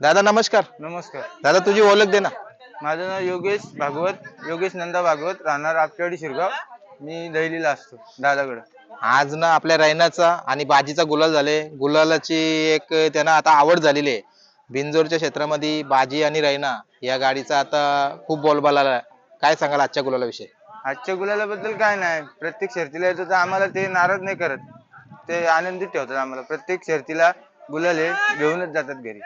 दादा नमस्कार. नमस्कार. दादा तुझी ओळख दे ना. माझं नाव योगेश भागवत योगेश नंदा भागवत राहणार आपटेवाडी शिरगाव. मी दहिलीला असतो दादाकडं. आज ना आपल्या रैनाचा आणि बाजीचा गुलाल झाले. गुलालाची एक त्यांना आता आवड झालेली आहे. बिंजोरच्या क्षेत्रामध्ये बाजी आणि रैना या गाडीचा आता खूप बोलबाला आलाय. काय सांगाल आजच्या गुलालाविषयी आजच्या गुलालाबद्दल काय नाही. प्रत्येक शर्तीला येतो तर आम्हाला ते नाराज नाही करत. ते आनंदित ठेवतात आम्हाला. प्रत्येक शर्तीला गुलाल हे घेऊनच जातात घरी.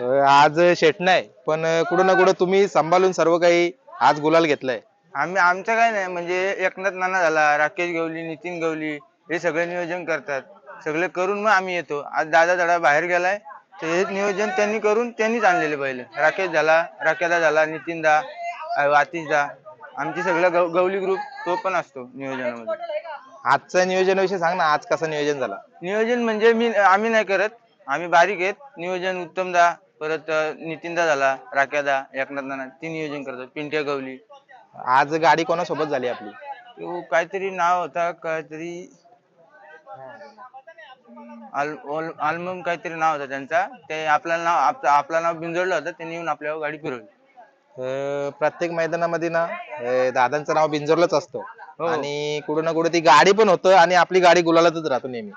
आज शेट नाही पण कुठं ना कुठं तुम्ही सांभाळून सर्व काही आज गुलाल घेतलाय. आम्ही आमचं काय नाही म्हणजे एकनाथ नाना झाला राकेश गवली नितीन गवली हे सगळे नियोजन करतात. सगळे करून मग आम्ही येतो. आज दादा धडा बाहेर गेलाय तर हे नियोजन त्यांनी करून त्यांनीच आणलेले पहिले. राकेश झाला राकेदा झाला नितीन दा आतिश दा. आमची सगळं गव गवली ग्रुप तो पण असतो नियोजनामध्ये. आजच्या नियोजनाविषयी सांग ना आज कसं नियोजन झालं? नियोजन म्हणजे मी आम्ही नाही करत आम्ही बारीक आहेत. नियोजन उत्तम दा परत नितीन दा झाला राक्यादा एकनाथ नाना ती नियोजन करतात पिंट्या गवली. आज गाडी कोणासोबत झाली आपली? तो काहीतरी नाव होता काहीतरी आलमम काहीतरी नाव होतं त्यांचा. ते आपल्याला नाव आप- आपलं नाव बिंजोडलं होतं त्यांनी येऊन आपल्यावर गाडी फिरवली. अं, प्रत्येक मैदानामध्ये ना अं, दादांचं नाव बिंजोरलाच असतो. हो. आणि कुठं ना कुठं ती गाडी पण होतं आणि आपली गाडी गुलालातच राहतो नेहमी.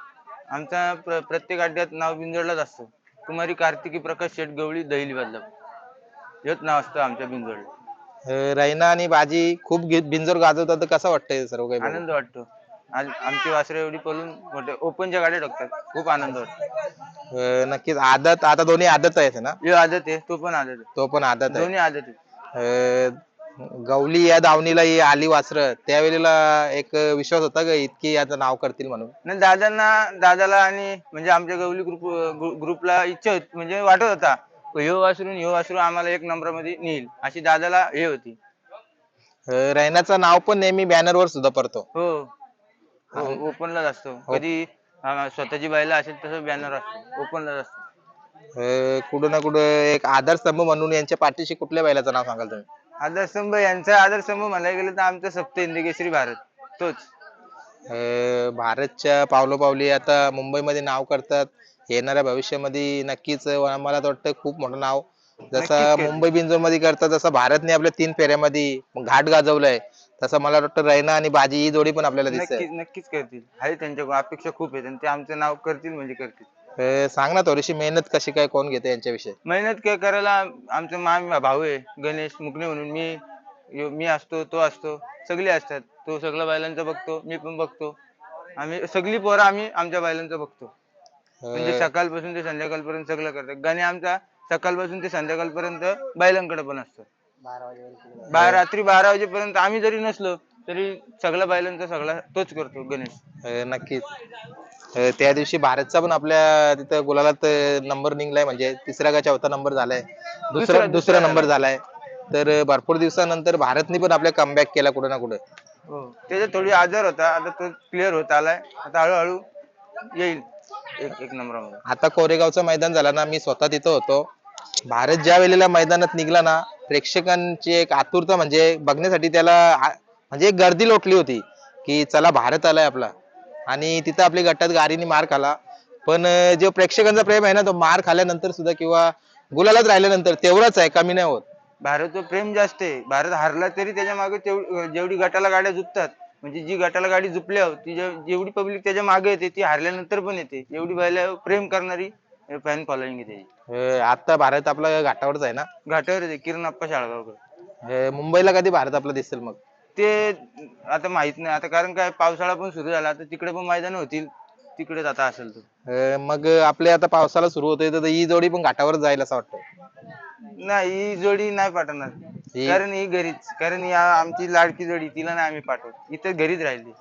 आमचा प्र- प्रत्येक अड्ड्यात नाव बिंजोडलाच असतो. कुमारी कार्तिकी प्रकाश शेट गवळी दहिली बदलापूर हेच नाव असतं आमच्या बिंजोडला. अं, रैना आणि बाजी खूप गे- बिंजोर गाजवतात तर कसं वाटतंय सर्व काही बघून? आनंद वाटतो. आज आमची वासरे एवढी पळून मोठे ओपनच्या गाड्या टाकतात खूप आनंद वाटतो. अं, नक्कीच आदत आता दोन्ही आदत आहेत ना? हे आदत आहे तो पण आदत आहे. तो पण आदत आहे. दोन्ही आदत आहे अं, गवली या दावणीला ही आली वासर. त्यावेळेला एक विश्वास होता का इतकी याचं नाव करतील म्हणून? नाही दादांना दादाला आणि म्हणजे आमच्या गवली ग्रुप ग्रुपला इच्छा होती म्हणजे वाटत होता. ह्यो वासरून ह्यो वासरू आम्हाला एक नंबरामध्ये नेईल. अशी दादाला हे होती. अं, रैनाचं नाव पण नेहमी बॅनर वर सुद्धा पडतो. हो. ओपनलाच असतो. कधी अं, स्वतःची बायला असेल तसं बॅनर असतो. ओपनलाच असतो. अं, कुठं ना कुठं एक आधारस्तंभ म्हणून यांच्या पाठीशी कुठल्या बैलाचं नाव सांगाल तुम्ही? आदरस्तंभ यांचा आदरस्तंभ म्हणायला गेलं तर आमचं सप्त हिंदी केसरी भारत. तोच. अं, भारतच्या पावलोपावली आता मुंबईमध्ये नाव करतात. येणाऱ्या भविष्यामध्ये नक्कीच मला तर वाटतं खूप मोठं नाव. जसं नक्कीच. मुंबई बिंजोरमध्ये करतात जसं भारतने आपल्या तीन फेऱ्यामध्ये घाट गाजवलाय तसं मला वाटतं रैना आणि बाजी ही जोडी पण आपल्याला दिसते नक्कीच नक्कीच करतील. आहे त्यांच्या अपेक्षा खूप आहेत आणि ते आमचं नाव करतील म्हणजे करतील. सांग ना थोडीशी मेहनत कशी काय कोण घेते यांच्याविषयी? मेहनत काय करायला आमचा मामी भाऊ आहे गणेश मुकणे म्हणून. मी यो- मी असतो तो असतो. सगळे असतात. तो सगळं बैलांचं बघतो मी पण बघतो. आम्ही सगळी पोरं आम्ही आमच्या बैलांचं बघतो. म्हणजे सकाळपासून ते संध्याकाळपर्यंत सगळं करतात. गाणे आमचा सकाळपासून ते संध्याकाळपर्यंत बैलांकडे पण असतो बारा रात्री बारा वाजेपर्यंत आम्ही जरी नसलो तरी सगळ्या बैलांचा सगळा तोच करतो गणेश. नक्कीच. त्या दिवशी भारतचा पण आपल्या तिथं गुलालात नंबर निघलाय. म्हणजे तिसरा का चौथा नंबर झालाय. दुसरा दुसरा- नंबर झालाय. तर भरपूर दिवसानंतर भारतने पण आपल्या कमबॅक केला कुठं ना कुठं. हो. त्याचा थोडी आजार होता. आता तो क्लिअर होत आलाय. आता हळूहळू येईल. एक एक नंबरामध्ये आता कोरेगावचं मैदान झालं ना मी स्वतः तिथं होतो. भारत ज्या वेळेला मैदानात निघला ना प्रेक्षकांची एक आतुरता म्हणजे बघण्यासाठी त्याला म्हणजे एक गर्दी लोटली होती की चला भारत आलाय आपला. आणि तिथं आपल्या गटात गाडीने मार खाला. पण जो प्रेक्षकांचा प्रेम आहे ना तो मार खाल्यानंतर सुद्धा किंवा गुलालात राहिल्यानंतर तेवढाच आहे कमी नाही होत. भारत प्रेम जास्त आहे. भारत हारला तरी त्याच्यामागे जेवढी गटाला गाड्या झुपतात म्हणजे जी गटाला गाडी झुपल्या ती जेवढी पब्लिक त्याच्यामागे येते ती हारल्यानंतर पण येते. एवढी बैला प्रेम करणारी फॅन फॉलोईंग आहे त्याची. आता भारत आपला घाटावरच आहे ना? घाटावर येते किरण अप्पा शाळगावकर. मुंबईला कधी भारत आपला दिसेल मग? ते आता माहीत नाही. आता कारण काय पावसाळा पण सुरू झाला तर तिकडे पण मैदान होतील. तिकडेच आता असेल तो. अं, मग आपले आता पावसाला सुरू होतोय तर ही जोडी पण घाटावर जाईल असं वाटतं नाही ही जोडी नाही पाठवणार. ही- कारण ही घरीच कारण आ- आमची लाडकी जोडी तिला नाही आम्ही पाठवत. इथं घरीच राहिली.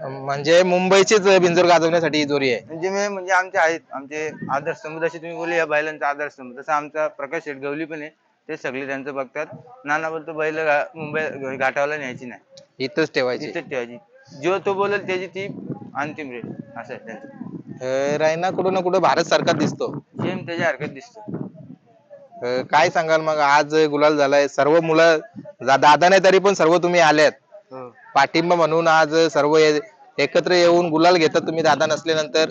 म्हणजे मुंबईचीच बिंजोर गाजवण्यासाठी ही जोडी आहे. म्हणजे मी म्हणजे आमचे आहेत. आमचे आदर्शस्तंभ जसे तुम्ही बोलले या बैलांचा आदर्शस्तंभ तसा आमचा प्रकाश शेट गवली पण आहे. ते सगळे त्यांचं बघतात. नाना बोलतो बैल गा- मुंबई घाटावला न्यायची नाही. इथंच ठेवायची. तिथेच ठेवायची. जो तो बोलेल त्याची ती अंतिम रेट. असं आहे त्यांचं. अं, रायना कुठं ना कुठं भारत सरकार दिसतो. सेम त्याच्या हरकत दिसतो. अं, काय सांगाल मग? आज गुलाल झालाय. सर्व मुलं दादा नाही तरी पण सर्व तुम्ही आल्यात हो. पाठिंबा म्हणून आज सर्व ए- एकत्र येऊन गुलाल घेतात तुम्ही दादा नसल्यानंतर.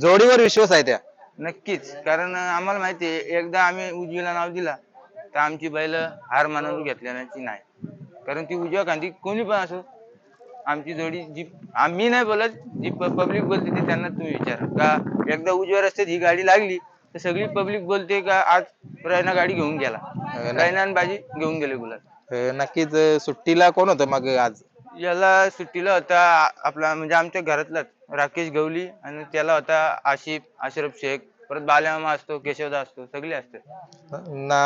जोडीवर विश्वास आहे त्या. नक्कीच. कारण आम्हाला माहिती आहे एकदा आम्ही उजवीला नाव दिला. तर आमची बैल हार मानून घेतल्याची नाही. कारण ती उजव्या खांदी कोणी पण असो आमची जोडी जी आम्ही नाही बोलत जी पब्लिक बोलते ती त्यांना तुम्ही विचारा. का एकदा उजव्या रस्त्यात ही गाडी लागली तर सगळी पब्लिक बोलते का आज रायना गाडी घेऊन गेला. रायना बाजी घेऊन गेले गुलाल. अं, नक्कीच सुट्टीला कोण होतं मग आज? याला सुट्टीला होता आपला म्हणजे आमच्या घरातलाच राकेश गवली आणि त्याला होता आशिफ अशरफ शेख. परत बाल्यामामा असतो केशवदा असतो सगळे असतात. ना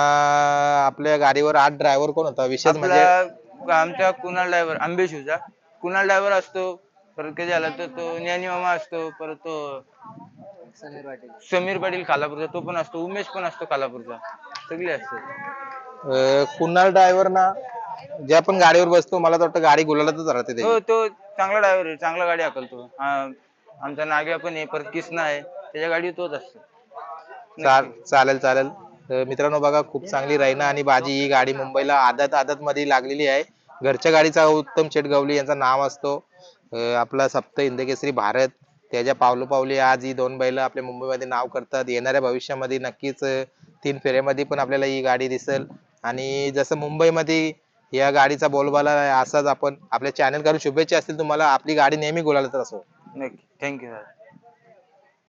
आपल्या गाडीवर आठ ड्रायव्हर कोण होता? विशेष म्हणजे? आपला आमच्या कुणाल ड्रायव्हर आंबेशूचा कुणाल ड्रायव्हर असतो परत कधी आला तर तो ज्ञानी मामा असतो परत तो समीर पाटील. खालापूरचा तो पण असतो उमेश पण असतो खालापूरचा. सगळे असतात. अं, कुणाल ड्रायव्हर ना ज्या पण गाडीवर बसतो मला तर वाटतं गाडी गुलालातच राहते ते. हो तो चांगला ड्रायव्हर आहे चांगला गाडी हाकलतो. हा, आमचा नाग्या पण आहे परत किसना आहे त्याच्या गाडीवर तोच असतो. चाल चालेल चालेल. तर मित्रांनो बघा खूप चांगली रायना आणि बाजी ही गाडी मुंबईला आदत आदत मध्ये लागलेली आहे. घरच्या गाडीचा उत्तम चेटगवली यांचं नाव असतो. आपला सप्त हिंदकेसरी भारत. त्याच्या पावलो पावली आज ही दोन बैल आपल्या मुंबईमध्ये नाव करतात. येणाऱ्या भविष्यामध्ये नक्कीच तीन फेऱ्यामध्ये पण आपल्याला ही गाडी दिसेल. आणि जसं मुंबईमध्ये या गाडीचा बोलबाला आहे, असाच आपण आपल्या चॅनल करून शुभेच्छा असतील तुम्हाला. आपली गाडी नेहमी गुलालत असो थँक्यू